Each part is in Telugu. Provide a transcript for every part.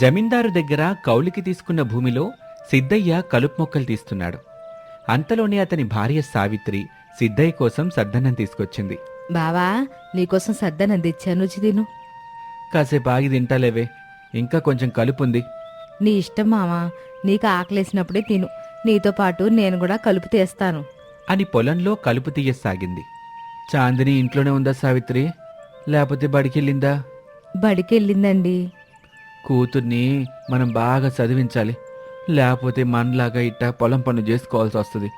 జమీందారు దగ్గర కౌలికి తీసుకున్న భూమిలో సిద్ధయ్య కలుపు మొక్కలు తీస్తున్నాడు. అంతలోనే అతని భార్య సావిత్రి సిద్ధయ్య కోసం సద్దన్నం తీసుకొచ్చింది. బావా నీకోసం సద్దనం తెచ్చాను తిను. కాసేపు ఆగి తింటాలేవే ఇంకా కొంచెం కలుపుంది. నీ ఇష్టం మావా నీకు ఆకలేసినప్పుడే తిను. నీతో పాటు నేను కూడా కలుపు తీస్తాను. అని పొలంలో కలుపు తీయసాగింది. చాందిని ఇంట్లోనే ఉందా సావిత్రి? లేకపోతే బడికెళ్ళిందా? బడికెళ్ళిందండి. కూతుర్ని మనం బాగా చదివించాలి. లేకపోతే మనలాగా ఇట్ట పొలం పనులు చేసుకోవాల్సి వస్తుంది.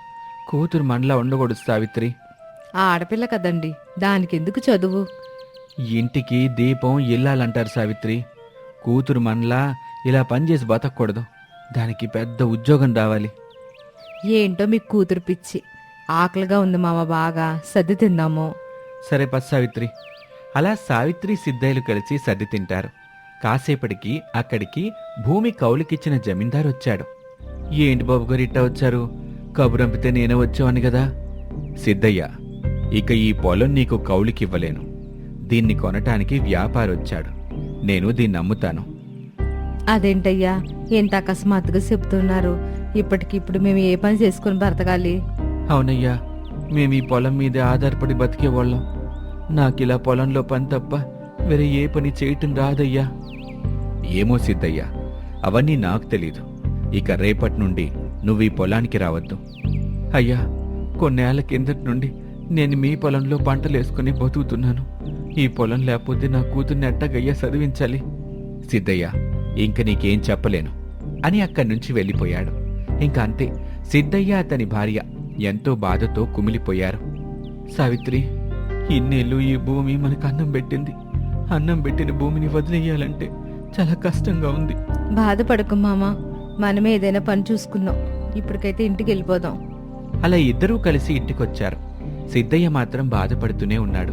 కూతురు మనలా ఉండకూడదు సావిత్రి. ఆ ఆడపిల్ల కదండి దానికెందుకు చదువు? ఇంటికి దీపం ఇల్లాలంటారు సావిత్రి. కూతురు మనలా ఇలా పనిచేసి బతకూడదు. దానికి పెద్ద ఉద్యోగం రావాలి. ఏంటో మీ కూతురు పిచ్చి. ఆకలిగా ఉంది మామ బాగా సర్ది తిందాము. సరే పస్ సావిత్రి. అలా సావిత్రి సిద్ధయ్యలు కలిసి సర్ది తింటారు. కాసేపటికి అక్కడికి భూమి కౌలుకిచ్చిన జమీందారు వచ్చాడు ఏంటి బాబు గారు ఇట్టా వచ్చారు? కబురంపితే నేనే వచ్చావని కదా? సిద్ధయ్య ఇక ఈ పొలం నీకు కౌలుకివ్వలేను. దీన్ని కొనటానికి వ్యాపారి వచ్చాడు నేను దీన్ని అమ్ముతాను. అదేంటయ్యా ఎంత అకస్మాత్తుగా చెప్తున్నారు? ఇప్పటికిప్పుడు మేము ఏ పని చేసుకుని బ్రతకాలి? అవునయ్యా మేము ఈ పొలం మీదే ఆధారపడి బతికేవాళ్ళం. నాకిలా పొలంలో పని తప్ప వేరే ఏ పని చేయటం రాదయ్యా. ఏమో సిద్ధయ్య అవన్నీ నాకు తెలీదు. ఇక రేపటి నుండి నువ్వు ఈ పొలానికి రావద్దు. అయ్యా కొన్నేళ్ళ కిందటి నుండి నేను మీ పొలంలో పంటలేసుకుని బతుకుతున్నాను. ఈ పొలం లేకపోతే నా కూతుర్ని ఎట్టగయ్యా చదివించాలి. సిద్ధయ్య ఇంక నీకేం చెప్పలేను అని అక్కడి నుంచి వెళ్ళిపోయాడు. ఇంక అంతే సిద్ధయ్య అతని భార్య ఎంతో బాధతో కుమిలిపోయారు. సావిత్రి ఇన్నేళ్ళు ఈ భూమి మనకు అన్నం పెట్టింది. అన్నం పెట్టిన భూమిని వదిలేయాలంటే చాలా కష్టంగా ఉంది. బాధపడకు మామ. మనమే ఏదైనా పని చూసుకుందాం ఇప్పటికైతే ఇంటికి వెళ్ళిపోదాం. అలా ఇద్దరూ కలిసి ఇంటికొచ్చారు. సిద్ధయ్య మాత్రం బాధపడుతూనే ఉన్నాడు.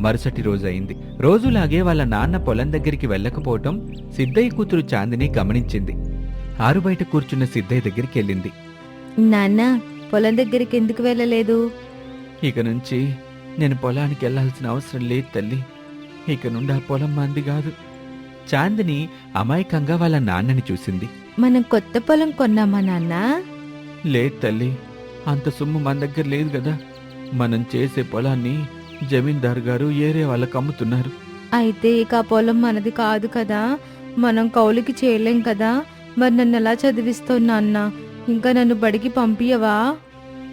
మరుసటి రోజు అయింది. రోజులాగే వాళ్ళ నాన్న పొలం దగ్గరికి వెళ్ళకపోవటం సిద్ధయ్య కూతురు చాందిని గమనించింది. ఆరుబయట కూర్చున్న సిద్ధయ్య దగ్గరికి వెళ్ళింది. నాన్న పొలం దగ్గరికి ఎందుకు వెళ్ళలేదు? ఇక నుంచి నేను పొలానికి వెళ్ళాల్సిన అవసరం లేదు తల్లి. ఇక నుండి ఆ పొలం మంది కాదు. చాందిని అమాయకంగా వాళ్ళ నాన్నని చూసింది. మనం కొత్త పొలం కొన్నామా నాన్న? లేదు తల్లి అంత సొమ్ము మన దగ్గర లేదు కదా. మనం చేసే పొలాన్ని జమీందారు గారు ఏరే వాళ్ళకి అమ్ముతున్నారు. అయితే ఇక ఆ పొలం మనది కాదు కదా. మనం కౌలుకి చేయలేం కదా. మరి నన్ను ఎలా చదివిస్తావు నాన్న? ఇంకా నన్ను బడికి పంపియవా?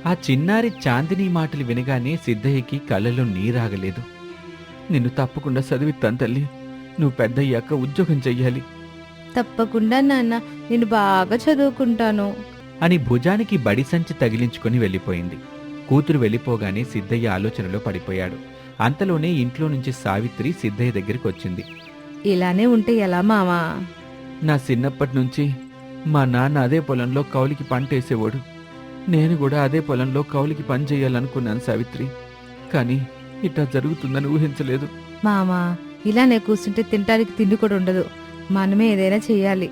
ఆ చిన్నారి చాందిని మాటలు వినగానే సిద్ధయ్యకి కళ్ళలో నీరాగలేదు నిన్ను తప్పకుండా చదివిస్తాను తల్లి. నువ్వు పెద్దయ్యాక ఉద్యోగం చెయ్యాలి. తప్పకుండా నాన్న నేను బాగా చదువుకుంటాను. అని భుజానికి బడి సంచి తగిలించుకుని వెళ్ళిపోయింది. కూతురు వెళ్ళిపోగానే సిద్ధయ్య ఆలోచనలో పడిపోయాడు. అంతలోనే ఇంట్లో నుంచి సావిత్రి సిద్ధయ్య దగ్గరికి వచ్చింది. ఇలానే ఉంటే ఎలా మావా? నా చిన్నప్పటి నుంచి మా నాన్న అదే పొలంలో కౌలికి పంట వేసేవాడు. నేను కూడా అదే పొలంలో కౌలికి పని చేయాలనుకున్నాను సావిత్రి. కానీ ఇట్లా జరుగుతుందని ఊహించలేదు. మామా ఇలానే కూర్చుంటే తినడానికి తిండి కూడా ఉండదు. మనమే ఏదైనా చెయ్యాలి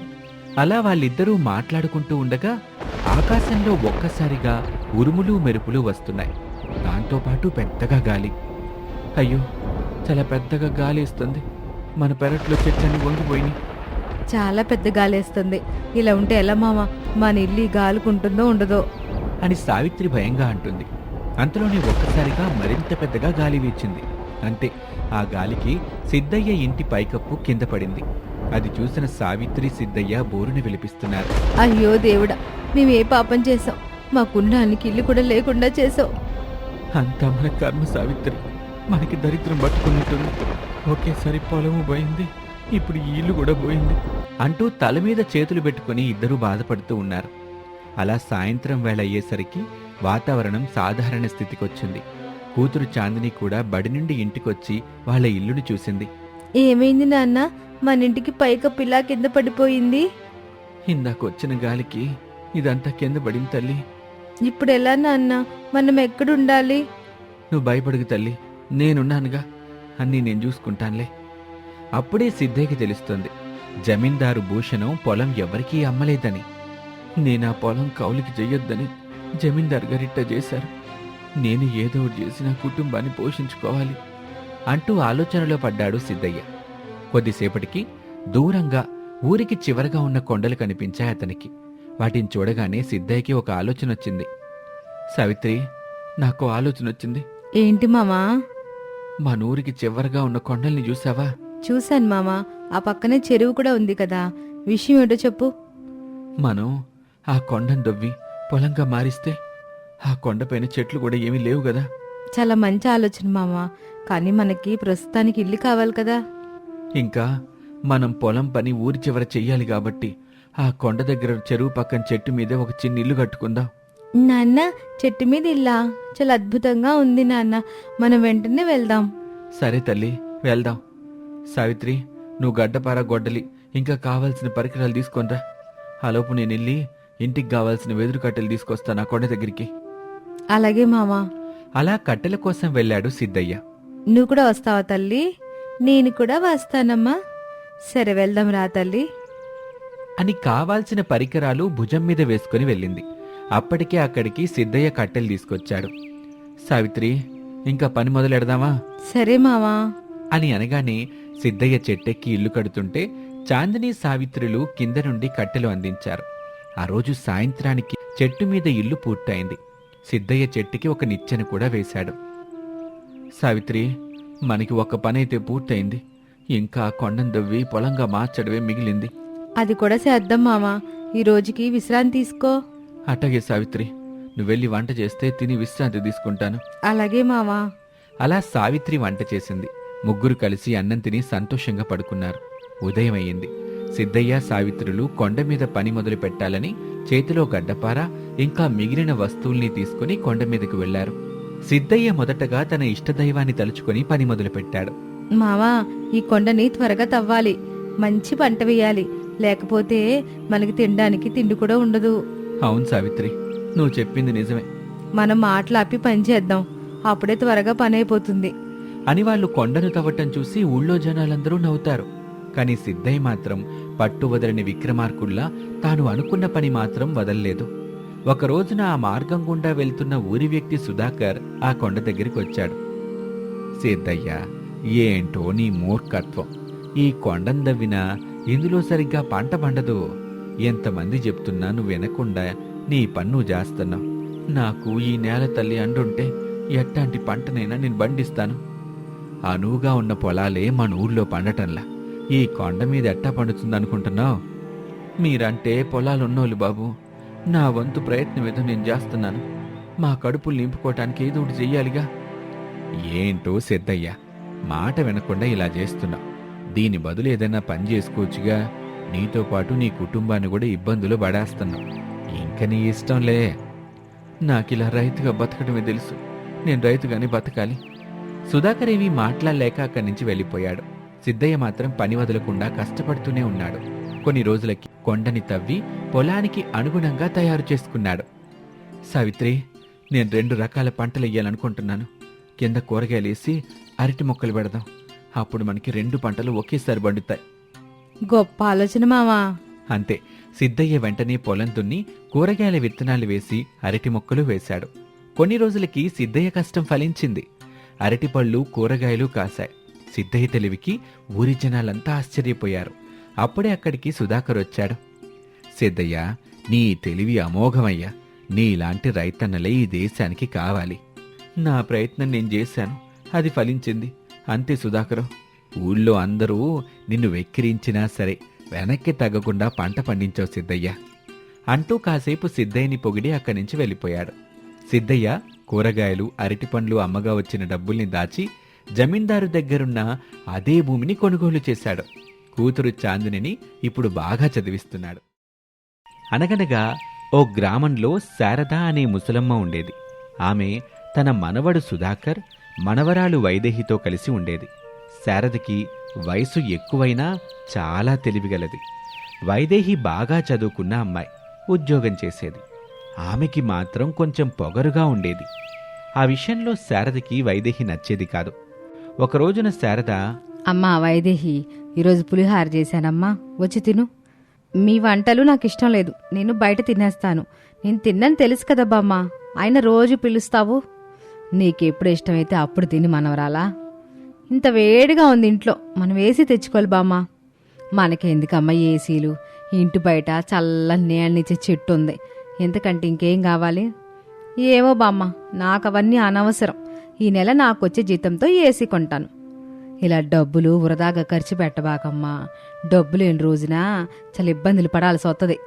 అలా వాళ్ళిద్దరూ మాట్లాడుకుంటూ ఉండగా ఆకాశంలో ఒక్కసారిగా ఉరుములు మెరుపులు వస్తున్నాయి. దాంతోపాటు పెద్దగా గాలి. అయ్యో చాలా పెద్దగా గాలి ఇస్తుంది మన పెరట్లో చెట్లన్నీ వంగిపోయినాయి. చాలా పెద్ద గాలేస్తుంది ఇలా ఉంటే ఎలా మామ మన ఇల్లు గాలుకుంటుందో ఉండదో. అని సావిత్రి భయంగా అంటుంది. అంతలోనే ఒక్కసారిగా మరింత పెద్దగా గాలి వీచింది. అంతే. ఆ గాలికి సిద్ధయ్య ఇంటి పైకప్పు కింద పడింది. అది చూసిన సావిత్రి సిద్ధయ్య బోరుని విలిపిస్తున్నారు. అయ్యో దేవుడా మేము పాపం చేసాం మాకున్నానికి ఇల్లు కూడా లేకుండా చేసావు అంతా మన కర్మ సావిత్రి. మనకి దరిద్రం పట్టుకున్నట్టుంది. ఒకేసారి పొలము పోయింది. ఇప్పుడు ఈ ఇల్లు కూడా పోయింది. అంటూ తల మీద చేతులు పెట్టుకుని ఇద్దరూ బాధపడుతూ ఉన్నారు. అలా సాయంత్రం వేళ అయ్యేసరికి వాతావరణం సాధారణ స్థితికొచ్చింది. కూతురు చాందిని కూడా బడి నుండి ఇంటికొచ్చి వాళ్ళ ఇల్లును చూసింది. ఏమైంది నాన్న? మన ఇంటికి పైకప్పు ఇలా కింద పడిపోయింది. ఇందాక వచ్చిన గాలికి ఇదంతా కింద పడింది తల్లి. ఇప్పుడు ఎలా నాన్న? మనం ఎక్కడుండాలి? నువ్వు భయపడుగు తల్లి. నేనున్నానుగా. అన్నీ నేను చూసుకుంటానులే. అప్పుడే సిద్ధయ్యకి తెలుస్తుంది. జమీందారు భూషణం పొలం ఎవరికీ అమ్మలేదని. నేను ఆ పొలం కౌలికి చెయ్యొద్దని జమీందారు గారిట్ట చేశారు. నేను ఏదో చేసి నా కుటుంబాన్ని పోషించుకోవాలి అంటూ ఆలోచనలో పడ్డాడు సిద్ధయ్య. కొద్దిసేపటికి దూరంగా ఊరికి చివరగా ఉన్న కొండలు కనిపించాయి అతనికి. వాటిని చూడగానే సిద్ధయ్యకి ఒక ఆలోచన వచ్చింది. సావిత్రి నాకు ఆలోచన వచ్చింది. ఏంటి మామా? మన ఊరికి చివరగా ఉన్న కొండల్ని చూసావా? చూశాను మామా. ఆ పక్కనే చెరువు కూడా ఉంది కదా. విషయం ఏంటో చెప్పు. మనం ఆ కొండను దొవ్వి పొలంగా మారిస్తే ఆ కొండపైన చెట్లు కూడా ఏమీ లేవు కదా. చాలా మంచి ఆలోచన మామా. కానీ మనకి ప్రస్తుతానికి ఇల్లు కావాలి కదా. ఇంకా మనం పొలం పని ఊరి చివర చెయ్యాలి కాబట్టి ఆ కొండ దగ్గర చెరువు పక్కన చెట్టు మీదే ఒక చిన్న ఇల్లు కట్టుకుందాం. నాన్న చెట్టు మీద ఇల్లా? చాలా అద్భుతంగా ఉంది నాన్న. మనం వెంటనే వెళ్దాం. సరే తల్లి వెళ్దాం. సావిత్రి నువ్వు గడ్డపార గొడ్డలి ఇంకా కావాల్సిన పరికరాలు తీసుకొనిరా ఆలోపు నేను వెళ్ళి ఇంటికి కావాల్సిన వెదురు కట్టెలు తీసుకొస్తాను ఆ కొండ దగ్గరికి. అలాగే మామా అలా కట్టెల కోసం వెళ్ళాడు సిద్ధయ్య. నువ్వు కూడా వస్తావా తల్లి? నేను కూడా వస్తానమ్మా. సరే వెళ్దాం రా తల్లి. అని కావాల్సిన పరికరాలు భుజం మీద వేసుకుని వెళ్ళింది. అప్పటికే అక్కడికి సిద్ధయ్య కట్టెలు తీసుకొచ్చాడు. సావిత్రి ఇంకా పని మొదలెడదామా? సరే మామా అని అనగానే సిద్ధయ్య చెట్టెక్కి ఇల్లు కడుతుంటే చాందిని సావిత్రులు కింద నుండి కట్టెలు అందించారు. ఆ రోజు సాయంత్రానికి చెట్టు మీద ఇల్లు పూర్తయింది. సిద్ధయ్య చెట్టుకి ఒక నిచ్చెన కూడా వేశాడు. సావిత్రి మనకి ఒక పని అయితే పూర్తయింది. ఇంకా ఆ కొండను దవ్వి పొలంగా మార్చడమే మిగిలింది. అది కూడా చేద్దాం మామా. ఈ రోజుకి విశ్రాంతి తీసుకో. అట్టగే సావిత్రి నువ్వెళ్ళి వంట చేస్తే తిని విశ్రాంతి తీసుకుంటాను. అలాగే మామా. అలా సావిత్రి వంట చేసింది. ముగ్గురు కలిసి అన్నం తిని సంతోషంగా పడుకున్నారు. ఉదయం అయ్యింది సిద్ధయ్య సావిత్రులు కొండ మీద పని మొదలు పెట్టాలని చేతిలో గడ్డపార ఇంకా మిగిలిన వస్తువుల్ని తీసుకుని కొండ మీదకు వెళ్ళారు సిద్ధయ్య మొదటగా తన ఇష్టదైవాన్ని తలుచుకొని పని మొదలుపెట్టాడు మావా ఈ కొండని త్వరగా తవ్వాలి. మంచి పంట వేయాలి. లేకపోతే మనకి తినడానికి తిండి కూడా ఉండదు. అవును సావిత్రి నువ్వు చెప్పింది నిజమే. మనం మాటలాపి పని చేద్దాం. అప్పుడే త్వరగా పని అయిపోతుంది. అని వాళ్ళు కొండను తవ్వటం చూసి ఊళ్ళో జనాలందరూ నవ్వుతారు. కానీ సిద్ధయ్య మాత్రం పట్టు వదలని విక్రమార్కుల్లా తాను అనుకున్న పని మాత్రం వదల్లేదు. ఒకరోజున ఆ మార్గం గుండా వెళ్తున్న ఊరి వ్యక్తి సుధాకర్ ఆ కొండ దగ్గరికి వచ్చాడు సిద్ధయ్య ఏంటో నీ మూర్ఖత్వం. ఈ కొండను దవ్వినా ఇందులో సరిగ్గా పంట పండదు. ఎంతమంది చెప్తున్నా నువ్వు వినకుండా నీ పన్ను చేస్తున్నావు నాకు ఈ నేల తల్లి అండుంటే ఎట్టాంటి పంటనైనా నేను బండిస్తాను అనువుగా ఉన్న పొలాలే మన ఊర్లో పండటంలా. ఈ కొండ మీద ఎట్టా పండుతుందనుకుంటున్నావు? మీరంటే పొలాలున్నోళ్ళు బాబు. నా వంతు ప్రయత్నం ఏదో నేను చేస్తున్నాను. మా కడుపులు నింపుకోవటానికి ఏదో ఒకటి చెయ్యాలిగా. ఏంటో సిద్ధయ్య మాట వినకుండా ఇలా చేస్తున్నావు దీని బదులు ఏదైనా పని చేసుకోవచ్చుగా. నీతో పాటు నీ కుటుంబాన్ని కూడా ఇబ్బందులు పడేస్తున్నావు ఇంక నీ ఇష్టంలే. నాకు ఇలా రైతుగా బతకడమే తెలుసు. నేను రైతుగానే బతకాలి. సుధాకర్ ఏమీ మాట్లాడలేక అక్కడి నుంచి వెళ్ళిపోయాడు. సిద్ధయ్య మాత్రం పని వదలకుండా కష్టపడుతూనే ఉన్నాడు. కొన్ని రోజులకి కొండని తవ్వి పొలానికి అనుగుణంగా తయారు చేసుకున్నాడు. సావిత్రి నేను రెండు రకాల పంటలు వేయాలనుకుంటున్నాను కింద కూరగాయలు వేసి అరటి మొక్కలు పెడదాం. అప్పుడు మనకి రెండు పంటలు ఒకేసారి పండుతాయి. గొప్ప ఆలోచన మావా. అంతే. సిద్ధయ్య వెంటనే పొలం దున్ని కూరగాయల విత్తనాలు వేసి అరటి మొక్కలు వేశాడు. కొన్ని రోజులకి సిద్ధయ్య కష్టం ఫలించింది. అరటిపళ్ళు కూరగాయలు కాశాయి. సిద్ధయ్య తెలివికి ఊరి జనాలంతా ఆశ్చర్యపోయారు. అప్పుడే అక్కడికి సుధాకర్ వచ్చాడు. సిద్ధయ్య నీ తెలివి అమోఘమయ్యా. నీలాంటి రైతన్నలే ఈ దేశానికి కావాలి. నా ప్రయత్నం నేను చేశాను. అది ఫలించింది. అంతే సుధాకరు. ఊళ్ళో అందరూ నిన్ను వెక్కిరించినా సరే వెనక్కి తగ్గకుండా పంట పండించావు సిద్ధయ్య. అంటూ కాసేపు సిద్ధయ్యని పొగిడి అక్కడి నుంచి వెళ్ళిపోయాడు. సిద్ధయ్య కూరగాయలు అరటిపండ్లు అమ్మగా వచ్చిన డబ్బుల్ని దాచి జమీందారు దగ్గరున్న అదే భూమిని కొనుగోలు చేశాడు. కూతురు చాందినిని ఇప్పుడు బాగా చదివిస్తున్నాడు. అనగనగా ఓ గ్రామంలో శారద అనే ముసలమ్మ ఉండేది. ఆమె తన మనవడు సుధాకర్ మనవరాలు వైదేహితో కలిసి ఉండేది. శారదకి వయసు ఎక్కువైనా చాలా తెలివిగలది. వైదేహి బాగా చదువుకున్న అమ్మాయి ఉద్యోగం చేసేది. ఆమెకి మాత్రం కొంచెం పొగరుగా ఉండేది. ఆ విషయంలో శారదకి వైదేహి నచ్చేది కాదు. ఒక రోజున శారద అమ్మా వైదేహి ఈరోజు పులిహార చేశానమ్మా. వచ్చి తిను. మీ వంటలు నాకు ఇష్టం లేదు. నేను బయట తినేస్తాను. నేను తిన్నాను తెలుసు కదా బామ్మ ఆయన రోజు పిలుస్తావు. నీకెప్పుడు ఇష్టమైతే అప్పుడు తిని మనవరాలా. ఇంత వేడిగా ఉంది ఇంట్లో. మనం వేసి తెచ్చుకోవాలి బామ్మ మనకెందుకమ్మా ఏసీలు? ఇంటి బయట చల్లని నీళ్ళనిచ్చే చెట్టు ఉంది. ఎందుకంటే ఇంకేం కావాలి? ఏమో బామ్మ నాకు అవన్నీ అనవసరం. ఈ నెల నాకొచ్చే జీతంతో ఏసీ కొంటాను. ఇలా డబ్బులు వృధాగా ఖర్చు పెట్టబాకమ్మా. డబ్బు లేని రోజున చాలా ఇబ్బందులు పడాల్సి వస్తుంది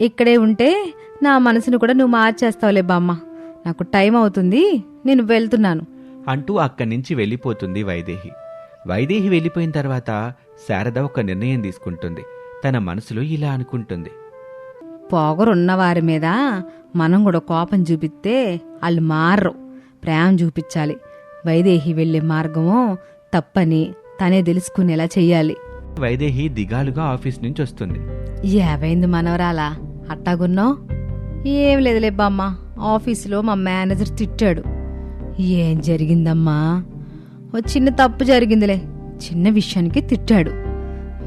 ఇక్కడే ఉంటే నా మనసును కూడా నువ్వు మార్చేస్తావులే బామ్మ. నాకు టైం అవుతుంది నేను వెళ్తున్నాను. అంటూ అక్కడి నుంచి వెళ్ళిపోతుంది వైదేహి. వైదేహి వెళ్ళిపోయిన తర్వాత శారద ఒక నిర్ణయం తీసుకుంటుంది. తన మనసులో ఇలా అనుకుంటుంది. పొగరున్న వారి మీద మనం కూడా కోపం చూపిస్తే వాళ్ళు మారరు. ప్రేమ చూపించాలి. వైదేహి వెళ్ళే మార్గము తప్పని తనే తెలుసుకునేలా చెయ్యాలి. వైదేహి దిగాలుగా ఆఫీస్ నుంచి వస్తుంది. ఏవైంది మనవరాలా? అట్టాగున్నావు? ఏం లేదులే బామ్మ. ఆఫీసులో మా మేనేజర్ తిట్టాడు. ఏం జరిగిందమ్మా? ఓ చిన్న తప్పు జరిగిందిలే. చిన్న విషయానికి తిట్టాడు.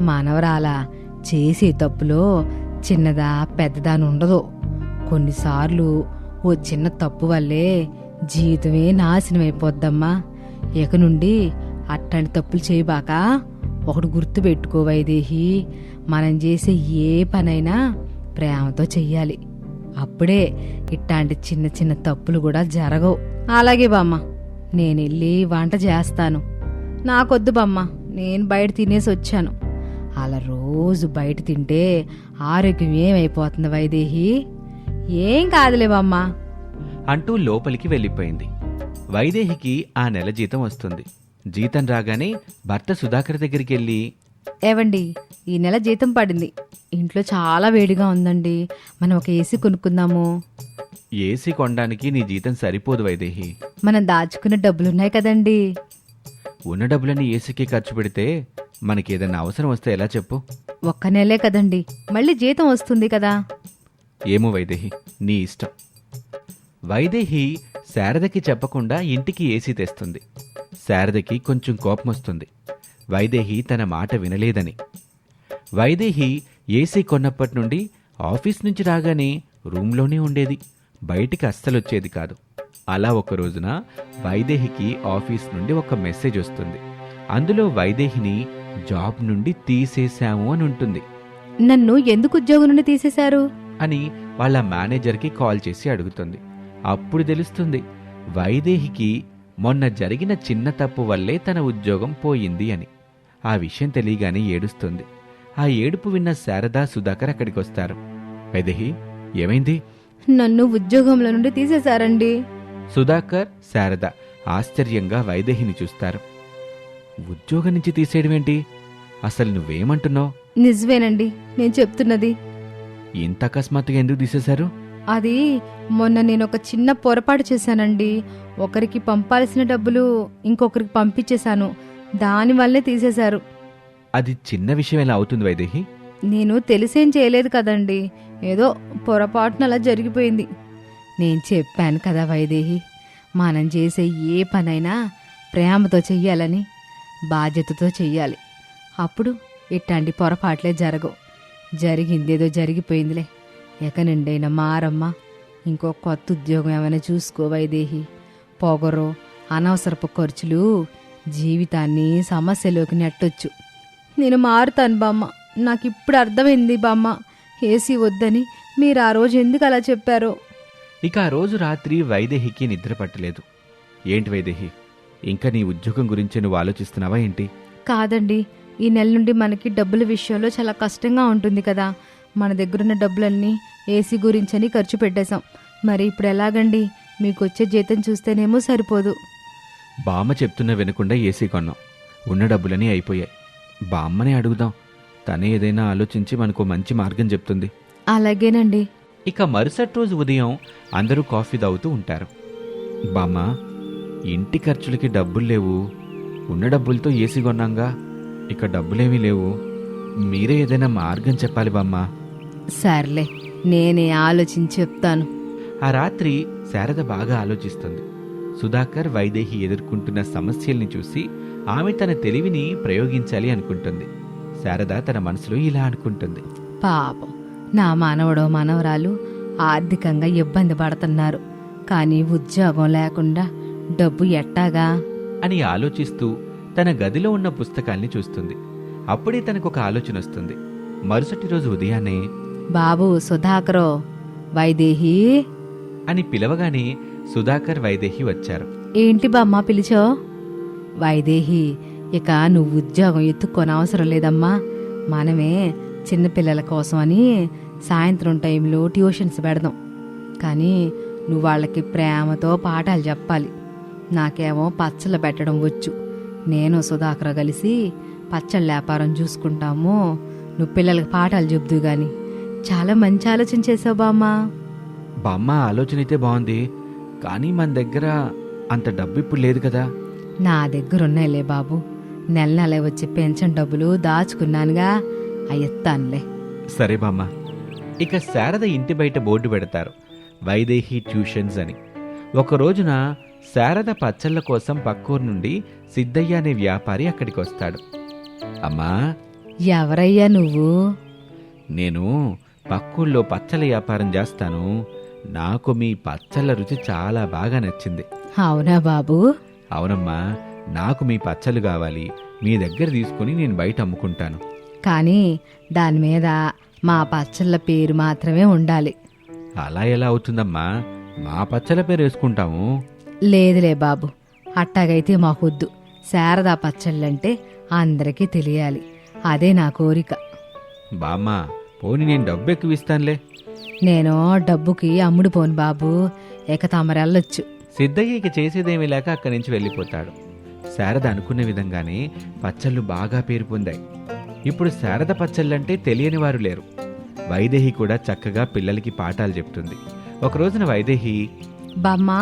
మనవరాలా చేసే తప్పులో చిన్నదా పెద్దదా అని ఉండదు. కొన్నిసార్లు ఓ చిన్న తప్పు వల్లే జీవితమే నాశనం అయిపోద్దమ్మా. ఇక నుండి అట్లాంటి తప్పులు చేయబాక ఒకడు గుర్తు పెట్టుకో వైదేహి. మనం చేసే ఏ పనైనా ప్రేమతో చెయ్యాలి. అప్పుడే ఇట్లాంటి చిన్న చిన్న తప్పులు కూడా జరగవు. అలాగే బామ్మ నేను వెళ్ళి వంట చేస్తాను. నాకొద్దు బామ్మ నేను బయట తినేసి వచ్చాను. అలా రోజు బయట తింటే ఆరోగ్యం ఏమైపోతుంది వైదేహి? ఏం కాదులే బామ్మ అంటూ లోపలికి వెళ్ళిపోయింది. వైదేహికి ఆ నెల జీతం వస్తుంది. జీతం రాగానే భర్త సుధాకర్ దగ్గరికి వెళ్ళి ఏవండి ఈ నెల జీతం పడింది. ఇంట్లో చాలా వేడిగా ఉందండి. మనం ఒక ఏసీ కొనుక్కుందాము. ఏసీ కొనడానికి నీ జీతం సరిపోదు వైదేహి. మనం దాచుకున్న డబ్బులున్నాయి కదండి. ఉన్న డబ్బులని ఏసీకి ఖర్చు పెడితే మనకేదన్నా అవసరం వస్తే ఎలా చెప్పు? ఒక్క నెలే కదండి. మళ్ళీ జీతం వస్తుంది కదా. ఏమో వైదేహి నీ ఇష్టం. వైదేహి శారదకి చెప్పకుండా ఇంటికి ఏసీ తెస్తుంది. శారదకి కొంచెం కోపం వస్తుంది వైదేహి తన మాట వినలేదని. వైదేహి ఏసీ కొన్నప్పటి నుండి ఆఫీస్ నుంచి రాగానే రూమ్లోనే ఉండేది. బయటికి అస్సలొచ్చేది కాదు. అలా ఒక రోజున వైదేహికి ఆఫీస్ నుండి ఒక మెసేజ్ వస్తుంది. అందులో వైదేహిని జాబ్ నుండి తీసేశాము అని ఉంటుంది. నన్ను ఎందుకు ఉద్యోగం నుండి తీసేశారు? అని వాళ్ళ మేనేజర్కి కాల్ చేసి అడుగుతుంది. అప్పుడు తెలుస్తుంది వైదేహికి మొన్న జరిగిన చిన్న తప్పు వల్లే తన ఉద్యోగం పోయింది అని. ఆ విషయం తెలియగానే ఏడుస్తుంది. ఆ ఏడుపు విన్న శారదా సుధాకర్ అక్కడికి వస్తారు వైదేహి ఏమైంది? నన్ను ఉద్యోగంలో నుండి తీసేశారండి. సుధాకర్ శారద ఆశ్చర్యంగా వైదేహిని చూస్తారు. ఉద్యోగం నుంచి తీసేయడమేంటి? అసలు నువ్వేమంటున్నావు? నిజమేనండి నేను చెప్తున్నది. ఇంత అకస్మాత్తుగా ఎందుకు తీసేశారు? అది మొన్న నేను ఒక చిన్న పొరపాటు చేశానండి. ఒకరికి పంపాల్సిన డబ్బులు ఇంకొకరికి పంపించేశాను. దానివల్లే తీసేశారు. అది చిన్న విషయం ఎలా అవుతుంది వైదేహి? నేను తెలిసేం చేయలేదు కదండి. ఏదో పొరపాటున అలా జరిగిపోయింది. నేను చెప్పాను కదా వైదేహి మనం చేసే ఏ పనైనా ప్రేమతో చెయ్యాలని బాధ్యతతో చెయ్యాలి. అప్పుడు ఇట్లాంటి పొరపాట్లే జరగవు. జరిగిందేదో జరిగిపోయిందిలే. ఎక నిండైనా మారమ్మ? ఇంకో కొత్త ఉద్యోగం ఏమైనా చూసుకో వైదేహి. పొగరు అనవసరపు ఖర్చులు జీవితాన్ని సమస్యలోకి నెట్టొచ్చు. నేను మారుతాను బామ్మ. నాకు ఇప్పుడు అర్థమైంది బామ్మ. ఏసీ వద్దని మీరు ఆ రోజు ఎందుకు అలా చెప్పారో? ఇక ఆ రోజు రాత్రి వైదేహికి నిద్ర పట్టలేదు. ఏంటి వైదేహి? ఇంకా నీ ఉద్యోగం గురించి నువ్వు ఆలోచిస్తున్నావా ఏంటి? కాదండి. ఈ నెల నుండి మనకి డబ్బుల విషయంలో చాలా కష్టంగా ఉంటుంది కదా. మన దగ్గరున్న డబ్బులన్నీ ఏసీ గురించని ఖర్చు పెట్టేశాం. మరి ఇప్పుడు ఎలాగండి? మీకు వచ్చే జీతం చూస్తేనేమో సరిపోదు. బామ్మ చెప్తున్నా వినకుండా ఏసీ కొన్నాం. ఉన్న డబ్బులని అయిపోయాయి. బామ్మనే అడుగుదాం. తనే ఏదైనా ఆలోచించి మనకు మంచి మార్గం చెప్తుంది. అలాగేనండి. ఇక మరుసటి రోజు ఉదయం అందరూ కాఫీ తాగుతూ ఉంటారు. బామ్మ ఇంటి ఖర్చులకి డబ్బులు లేవు. ఉన్న డబ్బులతో ఏసీ కొన్నాంగా? ఇక డబ్బులేమీ లేవు. మీరే ఏదైనా మార్గం చెప్పాలి బామ్మ. సర్లే. నేనే ఆలోచించి చెప్తాను. ఆ రాత్రి శారద బాగా ఆలోచిస్తుంది. సుధాకర్ వైదేహి ఎదుర్కొంటున్న సమస్యల్ని చూసి ఆమె తన తెలివిని ప్రయోగించాలి అనుకుంటుంది. శారద తన మనసులో ఇలా అనుకుంటుంది. పాపం నా మనవడో మనవరాలు ఆర్థికంగా ఇబ్బంది పడుతున్నారు. కానీ ఉద్యోగం లేకుండా డబ్బు ఎట్టాగా? అని ఆలోచిస్తూ తన గదిలో ఉన్న పుస్తకాల్ని చూస్తుంది. అప్పుడే తనకు ఒక ఆలోచన వస్తుంది మరుసటి రోజు ఉదయాన్నే బాబు సుధాకరో వైదేహి? అని పిలవగానే సుధాకర్ వైదేహి వచ్చారు. ఏంటి బామ్మ పిలిచో? వైదేహి ఇక నువ్వు ఉద్యోగం ఎత్తుక్కోనవసరం లేదమ్మా. మనమే చిన్నపిల్లల కోసం అని సాయంత్రం టైంలో ట్యూషన్స్ పెడదాం. కానీ నువ్వు వాళ్ళకి ప్రేమతో పాఠాలు చెప్పాలి. నాకేమో పచ్చళ్ళు పెట్టడం వచ్చు. నేను సుధాకర్ కలిసి పచ్చళ్ళ వ్యాపారం చూసుకుంటాము. నువ్వు పిల్లలకి పాఠాలు చెబుదు గాని. చాలా మంచి ఆలోచన చేసావు బామ్మా. బామ్మ ఆలోచన అయితే బాగుంది. కానీ మన దగ్గర అంత డబ్బు ఇప్పుడు లేదు కదా. నా దగ్గర ఉన్నాయిలే బాబు. నెల నెల వచ్చే పెన్షన్ డబ్బులు దాచుకున్నానుగా. అయ్యత్తానులే సరే బామ్మ. ఇక శారద ఇంటి బయట బోర్డు పెడతారు. వైదేహి ట్యూషన్స్ అని. ఒక రోజున శారద పచ్చళ్ళ కోసం పక్కూరు నుండి సిద్ధయ్య అనే వ్యాపారి అక్కడికి వస్తాడు. అమ్మా. ఎవరయ్యా నువ్వు? నేను పక్కూళ్ళో పచ్చళ్ళ వ్యాపారం చేస్తాను. నాకు మీ పచ్చళ్ళ రుచి చాలా బాగా నచ్చింది. అవునా బాబు? అవునమ్మా నాకు మీ పచ్చళ్ళు కావాలి. మీ దగ్గర తీసుకుని నేను బయట అమ్ముకుంటాను. కానీ దాని మీద మా పచ్చళ్ళ పేరు మాత్రమే ఉండాలి. అలా ఎలా అవుతుందమ్మా? మా పచ్చళ్ళ పేరు వేసుకుంటాము. లేదులే బాబు అట్టాగైతే మాకొద్దు. శారదా పచ్చళ్ళంటే అందరికీ తెలియాలి. అదే నా కోరిక. బామ్మ పోని నేను డబ్బు ఎక్కువ ఇస్తానులే నేను డబ్బుకి అమ్ముడుపోను బాబు ఇక తమరెళ్ళొచ్చు సిద్ధయ్య ఇక చేసేదేమీ లేక అక్కడి నుంచి వెళ్ళిపోతాడు. శారద అనుకున్న విధంగానే పచ్చళ్ళు బాగా పేరు పొందాయి. ఇప్పుడు శారద పచ్చళ్ళంటే తెలియని వారు లేరు. వైదేహి కూడా చక్కగా పిల్లలకి పాఠాలు చెప్తుంది. ఒక రోజున వైదేహి బామ్మా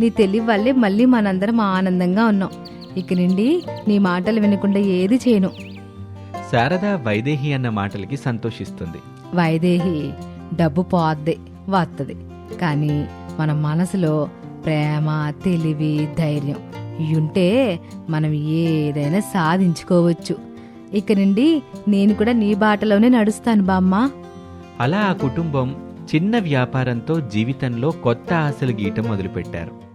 నీ తెలివి వల్లే మళ్ళీ మనందరం ఆనందంగా ఉన్నాం. ఇక నుండి నీ మాటలు వినకుండా ఏది చేయను. శారద వైదేహి అన్న మాటలకి సంతోషిస్తుంది. వైదేహి డబ్బు పోద్ది వత్తది. కానీ మన మనసులో ప్రేమ తెలివి ధైర్యం ఇయుంటే మనం ఏదైనా సాధించుకోవచ్చు. ఇక నుండి నేను కూడా నీ బాటలోనే నడుస్తాను బామ్మ. అలా ఆ కుటుంబం చిన్న వ్యాపారంతో జీవితంలో కొత్త ఆశలు గీయటం మొదలుపెట్టారు.